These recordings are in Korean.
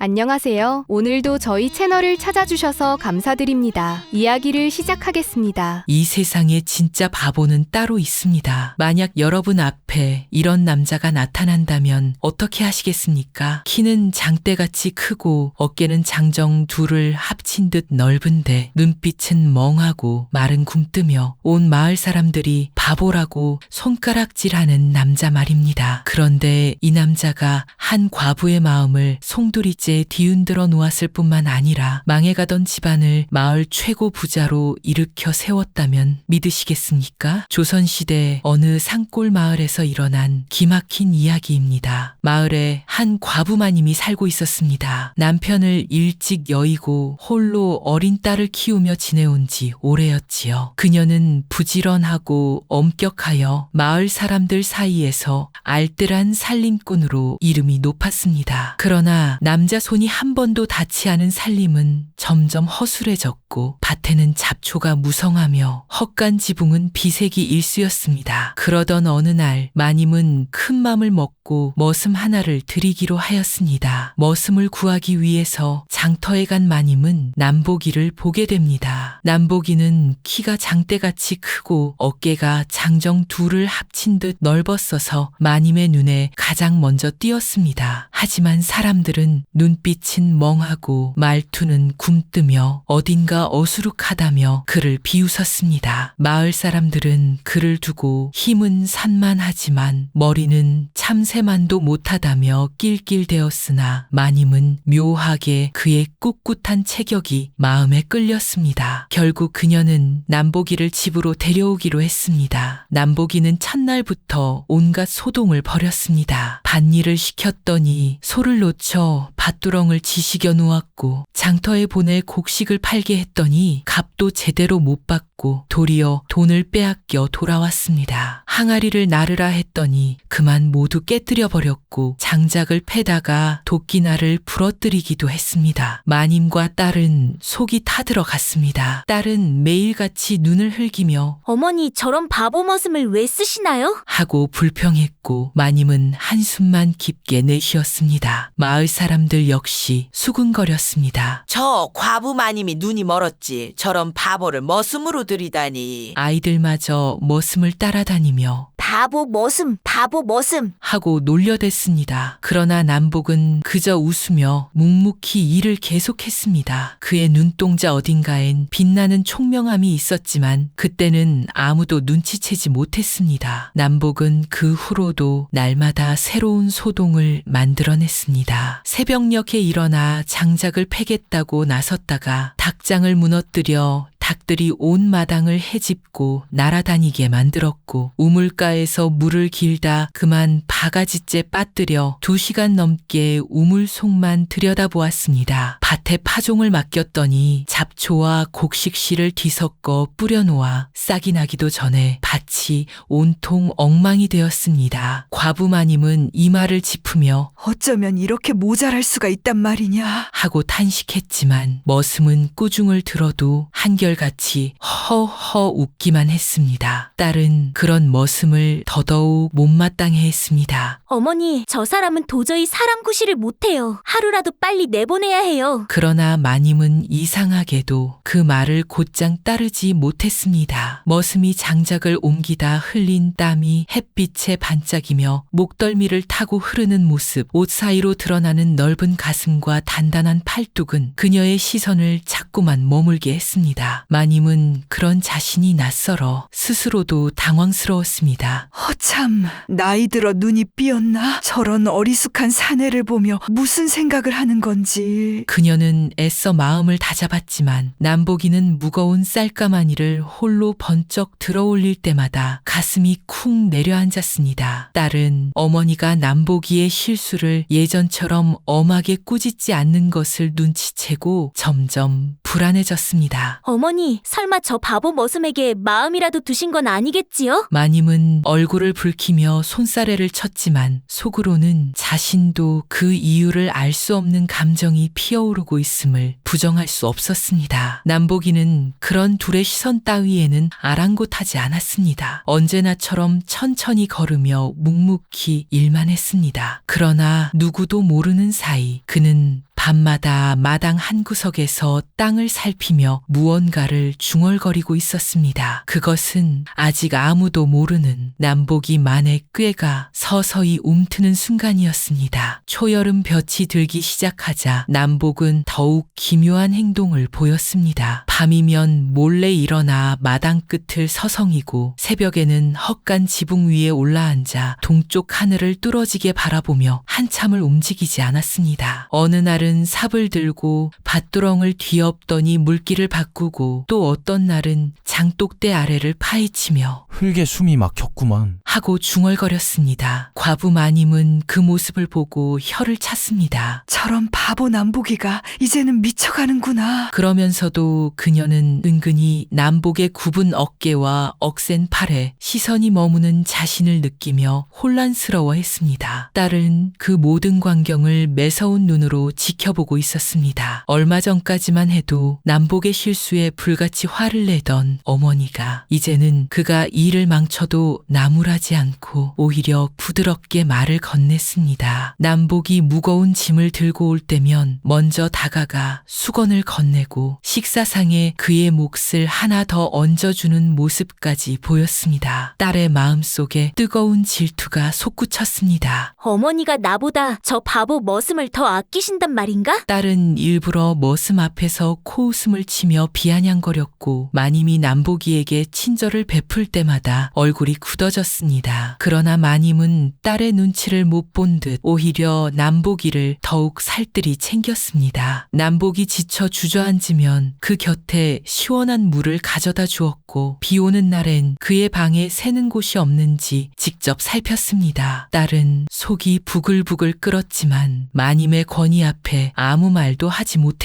안녕하세요. 오늘도 저희 채널을 찾아주셔서 감사드립니다. 이야기를 시작하겠습니다. 이 세상에 진짜 바보는 따로 있습니다. 만약 여러분 앞에 이런 남자가 나타난다면 어떻게 하시겠습니까? 키는 장대같이 크고 어깨는 장정 둘을 합친 듯 넓은데 눈빛은 멍하고 말은 굼뜨며 온 마을 사람들이 바보라고 손가락질하는 남자 말입니다. 그런데 이 남자가 한 과부의 마음을 송두리째 뒤흔들어 놓았을 뿐만 아니라 망해가던 집안을 마을 최고 부자로 일으켜 세웠다면 믿으시겠습니까? 조선시대 어느 산골 마을에서 일어난 기막힌 이야기입니다. 마을에 한 과부마님이 살고 있었습니다. 남편을 일찍 여의고 홀로 어린 딸을 키우며 지내온 지 오래였지요. 그녀는 부지런하고 엄격하여 마을 사람들 사이에서 알뜰한 살림꾼으로 이름이 높았습니다. 그러나 남자 손이 한 번도 닿지 않은 살림은 점점 허술해졌고 밭에는 잡초가 무성하며 헛간 지붕은 비색이 일수였습니다. 그러던 어느 날 마님은 큰 맘을 먹고 머슴 하나를 드리기로 하였습니다. 머슴을 구하기 위해서 장터에 간 마님은 남보기를 보게 됩니다. 남보기는 키가 장대같이 크고 어깨가 장정 둘을 합친 듯 넓었어서 마님의 눈에 가장 먼저 띄었습니다. 하지만 사람들은 눈 빛은 멍하고 말투는 굼뜨며 어딘가 어수룩하다며 그를 비웃었습니다. 마을 사람들은 그를 두고 힘은 산만하지만 머리는 참새만도 못하다며 낄낄대었으나 마님은 묘하게 그의 꿋꿋한 체격이 마음에 끌렸습니다. 결국 그녀는 남보기를 집으로 데려오기로 했습니다. 남보기는 첫날부터 온갖 소동을 벌였습니다. 밭일을 시켰더니 소를 놓쳐 밭 두렁을 지식여 놓았고 장터에 보낼 곡식을 팔게 했더니 값도 제대로 못 받고 도리어 돈을 빼앗겨 돌아왔습니다. 항아리를 나르라 했더니 그만 모두 깨뜨려 버렸고 장작을 패다가 도끼날을 부러뜨리기도 했습니다. 마님과 딸은 속이 타들어갔습니다. 딸은 매일같이 눈을 흘기며 어머니 저런 바보 머슴을 왜 쓰시나요? 하고 불평했고 마님은 한숨만 깊게 내쉬었습니다. 마을 사람들 역시 수근거렸습니다. 저 과부 마님이 눈이 멀었지. 저런 바보를 머슴으로 들이다니. 아이들마저 머슴을 따라다니며 바보 머슴, 바보 머슴. 하고 놀려댔습니다. 그러나 남복은 그저 웃으며 묵묵히 일을 계속했습니다. 그의 눈동자 어딘가엔 빛나는 총명함이 있었지만 그때는 아무도 눈치채지 못했습니다. 남복은 그 후로도 날마다 새로운 소동을 만들어냈습니다. 새벽녘 에 일어나 장작을 패겠다고 나섰다가 닭장을 무너뜨려 닭들이 온 마당을 헤집고 날아다니게 만들었고 우물가에서 물을 길다 그만 바가지째 빠뜨려 두 시간 넘게 우물 속만 들여다보았습니다. 밭에 파종을 맡겼더니 잡초와 곡식씨를 뒤섞어 뿌려놓아 싹이 나기도 전에 밭이 온통 엉망이 되었습니다. 과부 마님은 이 말을 짚으며 어쩌면 이렇게 모자랄 수가 있단 말이냐. 하고 탄식했지만 머슴은 꾸중을 들어도 한결 같이 허허 웃기만 했습니다. 딸은 그런 머슴을 더더욱 못마땅해 했습니다. 어머니, 저 사람은 도저히 사람 구실을 못해요. 하루라도 빨리 내보내야 해요. 그러나 마님은 이상하게도 그 말을 곧장 따르지 못했습니다. 머슴이 장작을 옮기다 흘린 땀이 햇빛에 반짝이며 목덜미를 타고 흐르는 모습, 옷 사이로 드러나는 넓은 가슴과 단단한 팔뚝은 그녀의 시선을 자꾸만 머물게 했습니다. 마님은 그런 자신이 낯설어 스스로도 당황스러웠습니다. 허참, 나이 들어 눈이 삐 었나? 저런 어리숙한 사내를 보며 무슨 생각을 하는 건지. 그녀는 애써 마음을 다잡았지만 남보기는 무거운 쌀가마니를 홀로 번쩍 들어올릴 때마다 가슴이 쿵 내려앉았습니다. 딸은 어머니가 남보기의 실수를 예전처럼 엄하게 꾸짖지 않는 것을 눈치채고 점점 불안해졌습니다. 어머니, 설마 저 바보 머슴에게 마음이라도 두신 건 아니겠지요? 마님은 얼굴을 붉히며 손사래를 쳤지만 속으로는 자신도 그 이유를 알 수 없는 감정이 피어오르고 있음을 부정할 수 없었습니다. 남보기는 그런 둘의 시선 따위에는 아랑곳하지 않았습니다. 언제나처럼 천천히 걸으며 묵묵히 일만 했습니다. 그러나 누구도 모르는 사이 그는 밤마다 마당 한 구석에서 땅을 살피며 무언가를 중얼거리고 있었습니다. 그것은 아직 아무도 모르는 남보기 만의 꾀가 서서히 움트는 순간이었습니다. 초여름 볕이 들기 시작하자 남복은 더욱 기묘한 행동을 보였습니다. 밤이면 몰래 일어나 마당 끝을 서성이고 새벽에는 헛간 지붕 위에 올라앉아 동쪽 하늘을 뚫어지게 바라보며 한참을 움직이지 않았습니다. 어느 날은 삽을 들고 밭두렁을 뒤엎더니 물기를 바꾸고 또 어떤 날은 장독대 아래를 파헤치며 흙에 숨이 막혔구만. 하고 중얼거렸습니다. 과부 마님은 그 모습을 보고 혀를 찼습니다. 저런 바보 남보기가 이제는 미쳐가는구나. 그러면서도 그녀는 은근히 남복의 굽은 어깨와 억센 팔에 시선이 머무는 자신을 느끼며 혼란스러워했습니다. 딸은 그 모든 광경을 매서운 눈으로 지켜보고 있었습니다. 얼마 전까지만 해도 남복의 실수에 불같이 화를 내던 어머니가 이제는 그가 일을 망쳐도 나무라지 않고 오히려 부드럽게 말을 건넸습니다. 남복이 무거운 짐을 들고 올 때면 먼저 다가가 수건을 건네고 식사상에 그의 몫을 하나 더 얹어주는 모습까지 보였습니다. 딸의 마음속에 뜨거운 질투가 솟구쳤습니다. 어머니가 나보다 저 바보 머슴을 더 아끼신단 말인가? 딸은 일부러 머슴 앞에서 코웃음을 치며 비아냥거렸고 마님이 남보기에게 친절을 베풀 때마다 얼굴이 굳어졌습니다. 그러나 마님은 딸의 눈치를 못 본 듯 오히려 남보기를 더욱 살뜰히 챙겼습니다. 남보기 지쳐 주저앉으면 그 곁에 시원한 물을 가져다 주었고 비 오는 날엔 그의 방에 새는 곳이 없는지 직접 살폈습니다. 딸은 속이 부글부글 끓었지만 마님의 권위 앞에 아무 말도 하지 못했습니다.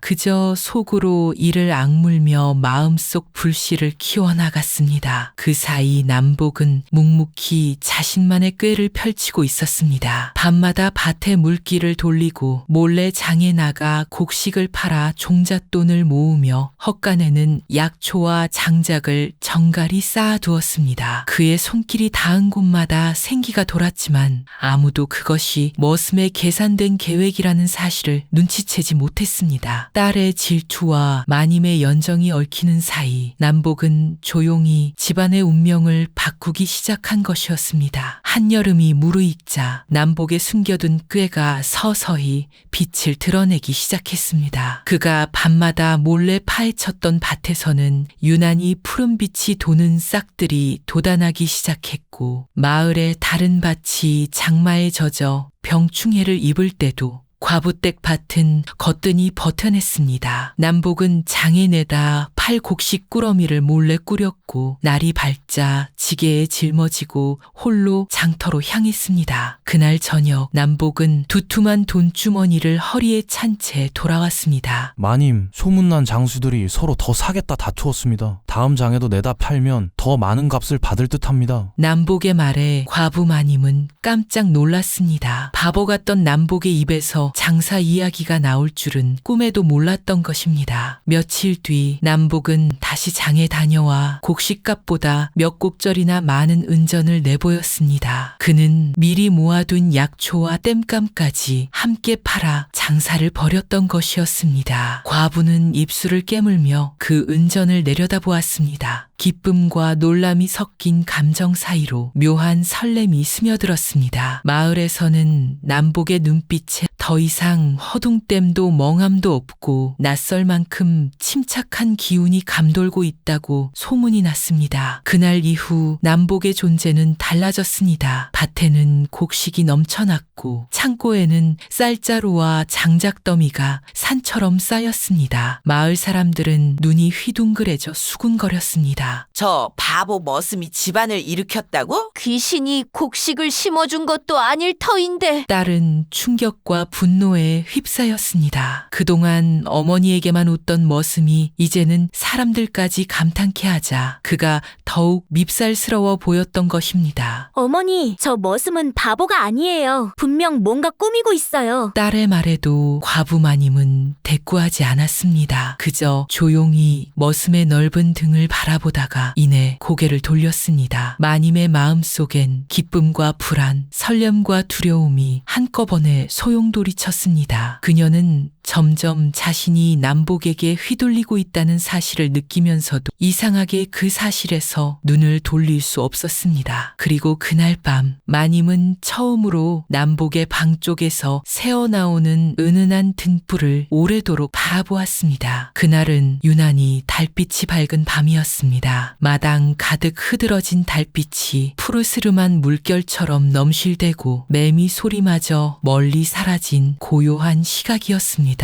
그저 속으로 이를 악물며 마음속 불씨를 키워나갔습니다. 그 사이 남복은 묵묵히 자신만의 꾀를 펼치고 있었습니다. 밤마다 밭에 물기를 돌리고 몰래 장에 나가 곡식을 팔아 종잣돈을 모으며 헛간에는 약초와 장작을 정갈이 쌓아두었습니다. 그의 손길이 닿은 곳마다 생기가 돌았지만 아무도 그것이 머슴의 계산된 계획이라는 사실을 눈치채지 못 했습니다. 딸의 질투와 마님의 연정이 얽히는 사이 남복은 조용히 집안의 운명을 바꾸기 시작한 것이었습니다. 한여름이 무르익자 남복에 숨겨둔 꾀가 서서히 빛을 드러내기 시작했습니다. 그가 밤마다 몰래 파헤쳤던 밭에서는 유난히 푸른 빛이 도는 싹들이 돋아나기 시작했고 마을의 다른 밭이 장마에 젖어 병충해를 입을 때도 과부댁 밭은 거뜬히 버텨냈습니다. 남복은 장에 내다 팔 곡식 꾸러미를 몰래 꾸렸고 날이 밝자 지게에 짊어지고 홀로 장터로 향했습니다. 그날 저녁 남복은 두툼한 돈주머니를 허리에 찬 채 돌아왔습니다. 마님, 소문난 장수들이 서로 더 사겠다 다투었습니다. 다음 장에도 내다 팔면 더 많은 값을 받을 듯 합니다. 남복의 말에 과부 마님은 깜짝 놀랐습니다. 바보 같던 남복의 입에서 장사 이야기가 나올 줄은 꿈에도 몰랐던 것입니다. 며칠 뒤 남복 은 다시 장에 다녀와 곡식값보다 몇 곡절이나 많은 은전을 내보였습니다. 그는 미리 모아둔 약초와 땜감까지 함께 팔아 장사를 벌였던 것이었습니다. 과부는 입술을 깨물며 그 은전을 내려다보았습니다. 기쁨과 놀람이 섞인 감정 사이로 묘한 설렘이 스며들었습니다. 마을에서는 남복의 눈빛에 더 이상 허둥댐도 멍함도 없고 낯설 만큼 침착한 기운이 감돌고 있다고 소문이 났습니다. 그날 이후 남복의 존재는 달라졌습니다. 밭에는 곡식이 넘쳐났고 창고에는 쌀자루와 장작더미가 산처럼 쌓였습니다. 마을 사람들은 눈이 휘둥그레져 수군거렸습니다. 저 바보 머슴이 집안을 일으켰다고? 귀신이 곡식을 심어준 것도 아닐 터인데 딸은 충격과 분노에 휩싸였습니다. 그동안 어머니에게만 웃던 머슴이 이제는 사람들까지 감탄케 하자 그가 더욱 밉살스러워 보였던 것입니다. 어머니, 저 머슴은 바보가 아니에요. 분명 뭔가 꾸미고 있어요. 딸의 말에도 과부 마님은 대꾸하지 않았습니다. 그저 조용히 머슴의 넓은 등을 바라보다가 이내 고개를 돌렸습니다. 마님의 마음 속엔 기쁨과 불안, 설렘과 두려움이 한꺼번에 소용 돌이 쳤습니다. 그녀는 점점 자신이 남복에게 휘둘리고 있다는 사실을 느끼면서도 이상하게 그 사실에서 눈을 돌릴 수 없었습니다. 그리고 그날 밤 마님은 처음으로 남복의 방 쪽에서 새어나오는 은은한 등불을 오래도록 바라보았습니다. 그날은 유난히 달빛이 밝은 밤이었습니다. 마당 가득 흐드러진 달빛이 푸르스름한 물결처럼 넘실대고 매미 소리마저 멀리 사라진 고요한 시각이었습니다.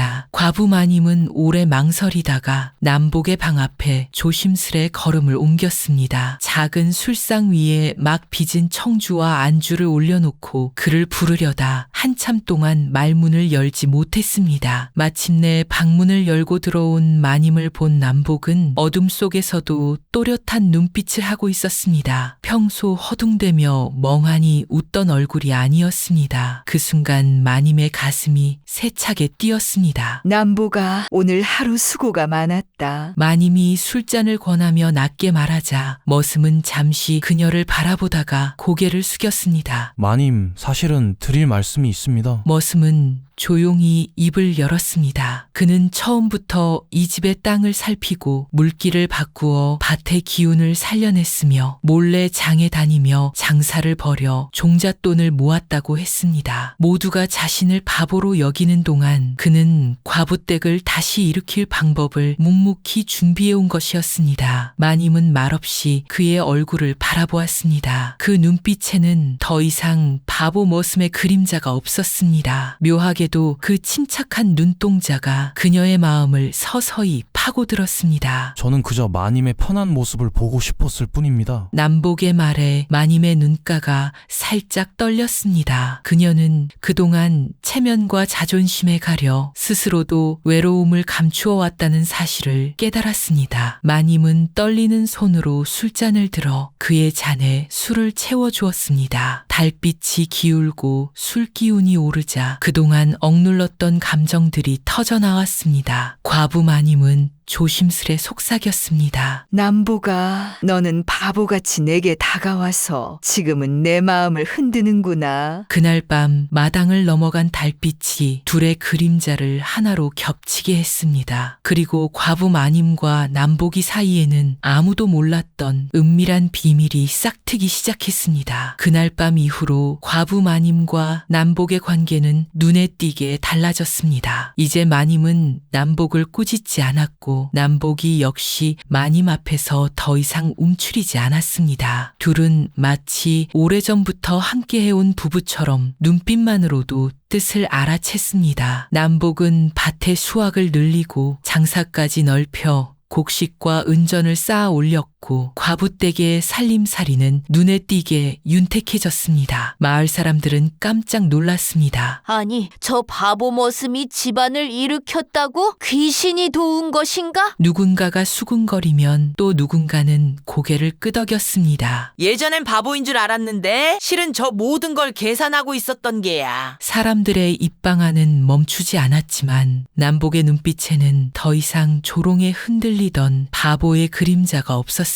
과부 마님은 오래 망설이다가 남복의 방 앞에 조심스레 걸음을 옮겼습니다. 작은 술상 위에 막 빚은 청주와 안주를 올려놓고 그를 부르려다 한참 동안 말문을 열지 못했습니다. 마침내 방문을 열고 들어온 마님을 본 남복은 어둠 속에서도 또렷한 눈빛을 하고 있었습니다. 평소 허둥대며 멍하니 웃던 얼굴이 아니었습니다. 그 순간 마님의 가슴이 세차게 뛰었습니다. 남보가 오늘 하루 수고가 많았다. 마님이 술잔을 권하며 낮게 말하자 머슴은 잠시 그녀를 바라보다가 고개를 숙였습니다. 마님, 사실은 드릴 말씀이 있습니다. 머슴은 조용히 입을 열었습니다. 그는 처음부터 이 집의 땅을 살피고 물기를 바꾸어 밭의 기운을 살려냈으며 몰래 장에 다니며 장사를 벌여 종잣돈을 모았다고 했습니다. 모두가 자신을 바보로 여기는 동안 그는 과부댁을 다시 일으킬 방법을 묵묵히 준비해온 것이었습니다. 마님은 말없이 그의 얼굴을 바라보았습니다. 그 눈빛에는 더 이상 바보 머슴의 그림자가 없었습니다. 묘하게 도 그 침착한 눈동자가 그녀의 마음을 서서히 파고들었습니다. 저는 그저 마님의 편한 모습을 보고 싶었을 뿐입니다. 남복의 말에 마님의 눈가가 살짝 떨렸습니다. 그녀는 그동안 체면과 자존심에 가려 스스로도 외로움을 감추어 왔다는 사실을 깨달았습니다. 마님은 떨리는 손으로 술잔을 들어 그의 잔에 술을 채워 주었습니다. 달빛이 기울고 술 기운이 오르자 그동안 억눌렀던 감정들이 터져나왔습니다. 과부 마님은 조심스레 속삭였습니다. 남보가 너는 바보같이 내게 다가와서 지금은 내 마음을 흔드는구나. 그날 밤 마당을 넘어간 달빛이 둘의 그림자를 하나로 겹치게 했습니다. 그리고 과부 마님과 남복이 사이에는 아무도 몰랐던 은밀한 비밀이 싹트기 시작했습니다. 그날 밤 이후로 과부 마님과 남복의 관계는 눈에 띄게 달라졌습니다. 이제 마님은 남복을 꾸짖지 않았고 남복이 역시 마님 앞에서 더 이상 움츠리지 않았습니다. 둘은 마치 오래전부터 함께해온 부부처럼 눈빛만으로도 뜻을 알아챘습니다. 남복은 밭의 수확을 늘리고 장사까지 넓혀 곡식과 은전을 쌓아 올렸고 과부댁의 살림살이는 눈에 띄게 윤택해졌습니다. 마을 사람들은 깜짝 놀랐습니다. 아니, 저 바보 머슴이 집안을 일으켰다고? 귀신이 도운 것인가? 누군가가 수군거리면 또 누군가는 고개를 끄덕였습니다. 예전엔 바보인 줄 알았는데 실은 저 모든 걸 계산하고 있었던 게야. 사람들의 입방아는 멈추지 않았지만 남복의 눈빛에는 더 이상 조롱에 흔들리던 바보의 그림자가 없었습니다.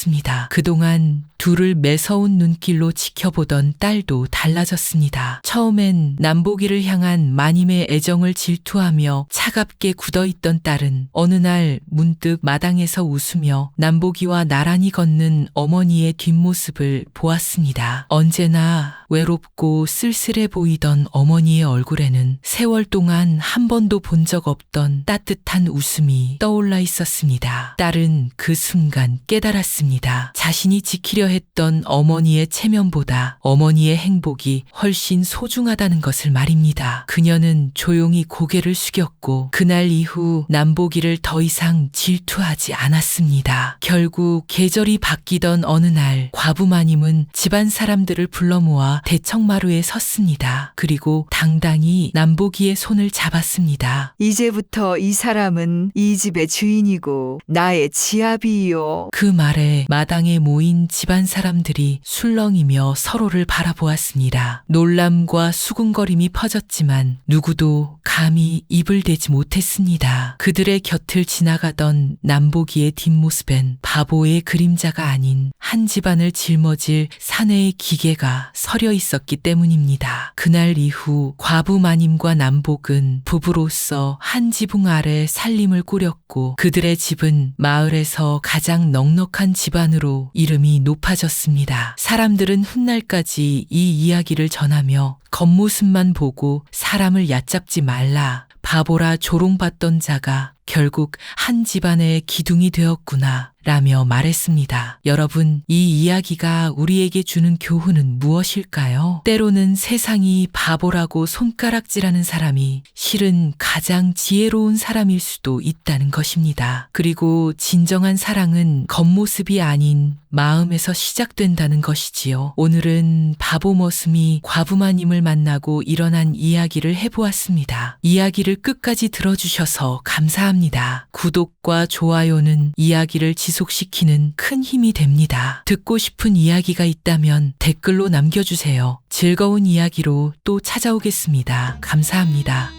그동안 둘을 매서운 눈길로 지켜보던 딸도 달라졌습니다. 처음엔 남보기를 향한 마님의 애정을 질투하며 차갑게 굳어있던 딸은 어느 날 문득 마당에서 웃으며 남보기와 나란히 걷는 어머니의 뒷모습을 보았습니다. 언제나 외롭고 쓸쓸해 보이던 어머니의 얼굴에는 세월 동안 한 번도 본 적 없던 따뜻한 웃음이 떠올라 있었습니다. 딸은 그 순간 깨달았습니다. 자신이 지키려 했던 어머니의 체면보다 어머니의 행복이 훨씬 소중하다는 것을 말입니다. 그녀는 조용히 고개를 숙였고 그날 이후 남보기를 더 이상 질투하지 않았습니다. 결국 계절이 바뀌던 어느 날 과부 마님은 집안 사람들을 불러 모아 대청마루에 섰습니다. 그리고 당당히 남보기의 손을 잡았습니다. 이제부터 이 사람은 이 집의 주인이고 나의 지아비요. 그 말에 마당에 모인 집안 사람들이 술렁이며 서로를 바라보았습니다. 놀람과 수군거림이 퍼졌지만 누구도 감히 입을 대지 못했습니다. 그들의 곁을 지나가던 남보기의 뒷모습엔 바보의 그림자가 아닌 한 집안을 짊어질 사내의 기계가 서려 있었기 때문입니다. 그날 이후 과부 마님과 남복은 부부로서 한 지붕 아래 살림을 꾸렸고 그들의 집은 마을에서 가장 넉넉한 집안으로 이름이 높아졌습니다. 사람들은 훗날까지 이 이야기를 전하며 겉모습만 보고 사람을 얕잡지 말라. 바보라 조롱받던 자가 결국 한 집안의 기둥이 되었구나. 라며 말했습니다. 여러분, 이 이야기가 우리에게 주는 교훈은 무엇일까요? 때로는 세상이 바보라고 손가락질하는 사람이 실은 가장 지혜로운 사람일 수도 있다는 것입니다. 그리고 진정한 사랑은 겉모습이 아닌 마음에서 시작된다는 것이지요. 오늘은 바보 머슴이 과부마님을 만나고 일어난 이야기를 해보았습니다. 이야기를 끝까지 들어주셔서 감사 합니다. 구독과 좋아요는 이야기를 지속시키는 큰 힘이 됩니다. 듣고 싶은 이야기가 있다면 댓글로 남겨주세요. 즐거운 이야기로 또 찾아오겠습니다. 감사합니다.